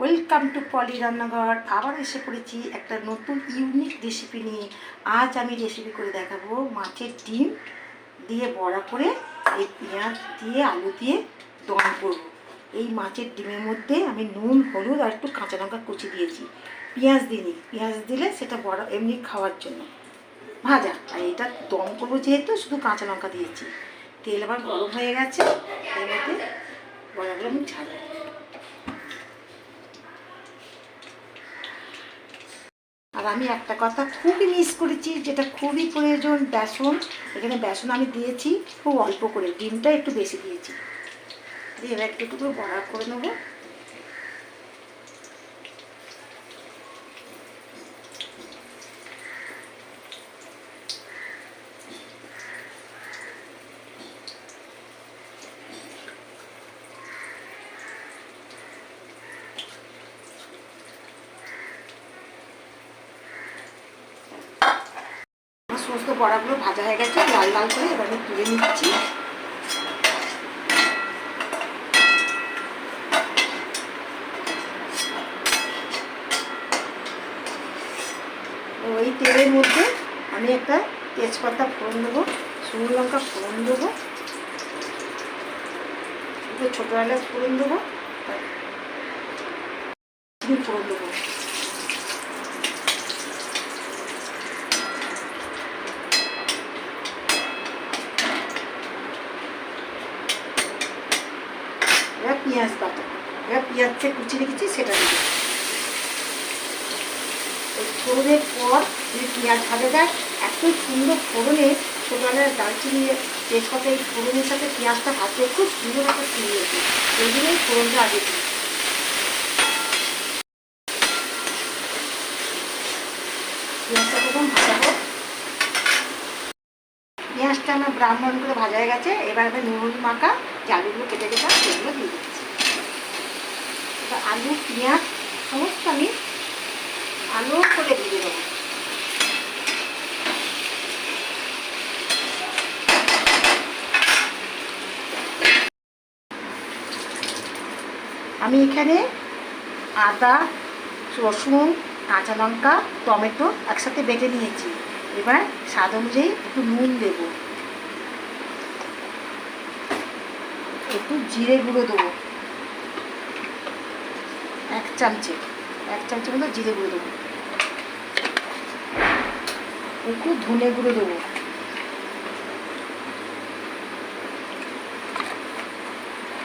Welcome to পলি রান্নাঘর আবার এসে পড়েছি একটা নতুন ইউনিক রেসিপি নিয়ে। আজ আমি রেসিপি করে দেখাবো মাছের ডিম দিয়ে বড়া করে, এই পেঁয়াজ দিয়ে, আলু দিয়ে দম করব। এই মাছের ডিমের মধ্যে আমি নুন, হলুদ আর একটু কাঁচা লঙ্কা কুচি দিয়েছি। পেঁয়াজ দিইনি। পেঁয়াজ দিলে সেটা বড়া এমনি খাওয়ার জন্য। ভাজা। আর এটা দম করব যেহেতু, শুধু কাঁচা লঙ্কা দিয়েছি। তেল আবার গরম হয়ে গেছে। এর মধ্যে বড়াগুলো আমি ছাড়বো আর আমি একটা কথা খুবই মিস করেছি, যেটা খুবই প্রয়োজন বেসন। এখানে বেসন আমি দিয়েছি, খুব অল্প করে, ডিমটা একটু বেশি দিয়েছি। দিয়ে এবার একটু বড়া করে নেব আমার সমস্ত বড়াগুলো ভাজা হয়ে গেছে, লাল লাল করে এবার আমি তুলে নিচ্ছি। ওই তেলের মধ্যে আমি একটা তেজপাতা ফোড়ন দেবো, শুকনো লঙ্কা ফোড়ন দেবো ছোটো এলাচ ফোড়ন দেবো ফোড়ন দেবো এবার পেঁয়াজ বাটা এবার পেঁয়াজটা কুচি রেখেছি সেটা ওই ফোড়নের পর যদি পেঁয়াজ ভাজা যায় এত সুন্দর ফোড়নে ছোটোবেলার দারচিনি, তেজপাতা, এই ফোড়নের সাথে পেঁয়াজটা ভাজতে খুব সুন্দর একটা ফিরে যেত এই জন্যই ফোড়নটা আগে দিই পেঁয়াজটা প্রথম পেঁয়াজটা আমার ব্রাউন করে ভাজা হয়ে গেছে, এবার আমি নুন মাখা যে কেটে কেটে সেগুলো দিয়ে দিচ্ছি এবার আলু, পেঁয়াজ, সমস্ত আমি আলু করে দিয়ে দেবো। আমি এখানে আদা, রসুন, কাঁচা লঙ্কা, টমেটো একসাথে বেটে নিয়েছি। এবার স্বাদ অনুযায়ী একটু নুন দেব। একটু জিরে গুঁড়ো দেবো। চামচে, এক চামচে মতো জিরে গুঁড়ো দেবো। একটু ধনে গুঁড়ো দেবো।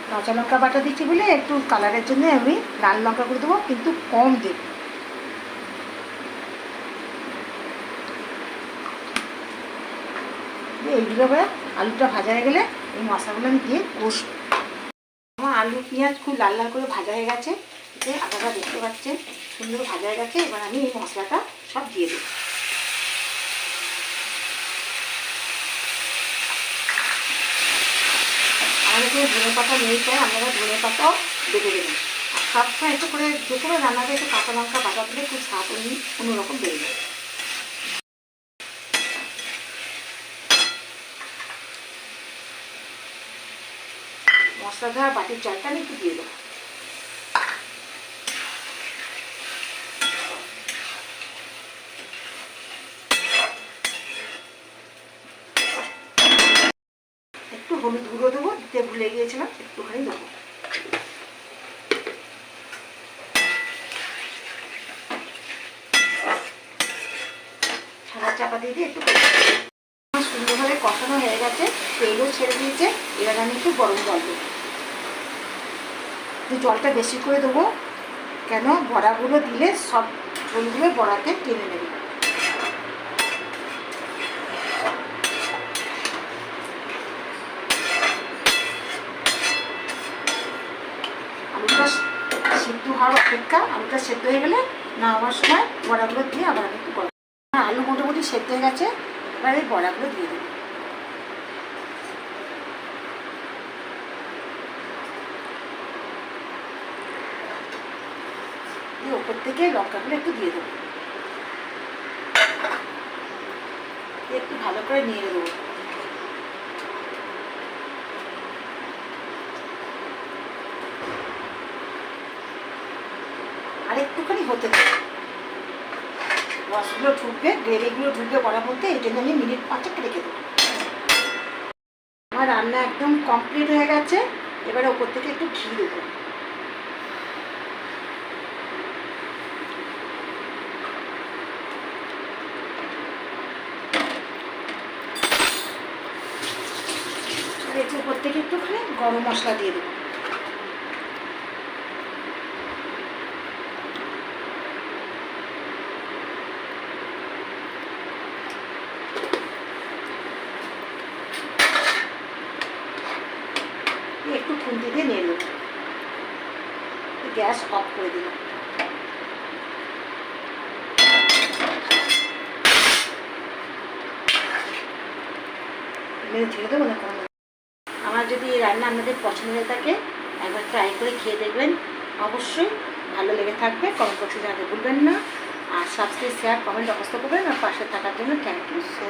কাঁচা লঙ্কা বাটা দিচ্ছি বলে একটু কালারের জন্য আমি লাল লঙ্কা করে দেবো, কিন্তু কম দেবো। এইগুলো এবার আলুটা ভাজা হয়ে গেলে এই মশলাগুলো আমি দিয়ে কষবো। আমার আলু, পেঁয়াজ খুব লাল লাল করে ভাজা হয়ে গেছে। এতে আদাটা দেখতে পাচ্ছেন, সুন্দর ভাজা হয়ে গেছে, এবার আমি এই মশলাটা সব দিয়ে দেবো। আমাদের কোনো ধনে পাতা নেই চাই আপনারা ধনে পাতাও বেটে দেবেন। সবসময় একটু করে, যে কোনো রান্নাতে একটু কাঁচা লঙ্কা বাটা দিলে খুব স্বাদ অন্য অন্যরকম বেড়ে যায়। মশলা ধরা বাটির চালটা আমি একটু দিয়ে দেবো একটু হলুদ গুঁড়ো দেবো, দিতে ভুলে গিয়েছিলাম, একটুখানি দেবো। চাপা দিয়ে দিয়ে একটু সুন্দরভাবে কষানো হয়ে গেছে, তেলও ছেড়ে দিয়েছে, এবার আমি একটু গরম জল দেবো। জলটা বেশি করে দেবো, কেন বড়াগুলো দিলে সব জলগুলো বড়াতে টেনে নেবে আলুটা হওয়ার অপেক্ষা, আলুটা সেদ্ধ হয়ে গেলে না হওয়ার সময় বড়াগুলো দিয়ে আবার আমি একটু গরম আমার আলু মোটামুটি সেদ্ধ হয়ে গেছে, এবার এই বড়াগুলো দিয়ে দেবো। দিয়ে ওপর থেকে লঙ্কাগুলো একটু দিয়ে দেবো। একটু ভালো করে নিয়ে দেবো। একটুখানি হতে দেবো রসগুলো ঢুকবে গ্রেভিগুলো ঢুকবে বড়ার মধ্যে জন্য আমি মিনিট পাঁচেক রেখে দেবো। আমার রান্না একদম কমপ্লিট হয়ে গেছে, এবারে ওপর থেকে একটু ঘি দেবো। উপর থেকে একটুখানি গরম মশলা দিয়ে দেবো দিয়ে একটু খুন্তি দিয়ে নিয়ে নেব গ্যাস অফ করে দিলাম। আমার যদি এই রান্না আপনাদের পছন্দ হয়ে থাকে, একবার ট্রাই করে খেয়ে দেখবেন। অবশ্যই ভালো লেগে থাকবে কমেন্ট বক্সে জানাতে ভুলবেন না। আর সাবস্ক্রাইব শেয়ার কমেন্ট অবস্থা করবেন। আর পাশে থাকার জন্য থ্যাংক ইউ সো